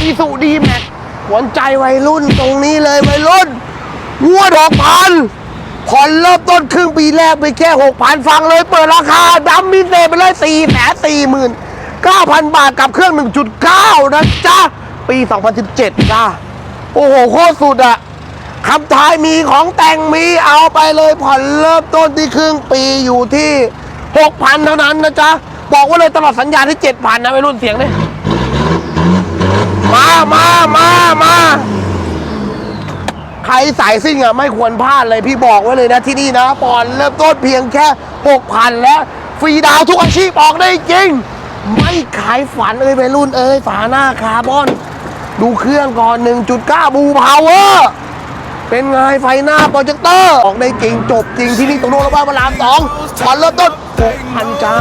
อีสุดีแม็กหวนใจวัยรุ่นตรงนี้เลยวัยรุ่นวัวดอกพันผ่อนเริ่มต้นครึ่งปีแรกไปแค่หกพันฟังเลยเปิดราคาดัมมิเซไปเลยสี่แสนสี่หมื่นเก้าพันบาทกับเครื่อง1.9นะจ๊ะ ปี2017จ้าโอ้โห โคตรสุดอะคำท้ายมีของแต่งมีเอาไปเลยผ่อนเริ่มต้นที่ครึ่งปีอยู่ที่6,000เท่านั้นนะจ๊ะ บอกว่าเลยตลอดสัญญาที่7,000นนะไม่รุ่นเสียงเนี่ย มามามาใครสายซิ่งอะไม่ควรพลาดเลยพี่บอกไว้เลยนะที่นี่นะปอนเริ่มต้นเพียงแค่6,000แล้วฟรีดาวทุกอาชีพออกได้จริง ไม่ขายฝันเอ้ยไปรุ่นเอ้ยฝาหน้าคาร์บอน ดูเครื่องก่อน 1.9 บูพาวเวอร์เป็นไงไฟหน้าโปรเจคเตอร์ ออกได้จริงจบจริงที่นี่ตรงโน้นระบ้านพระรามสองผ่อนเริ่มต้น6,000จ้า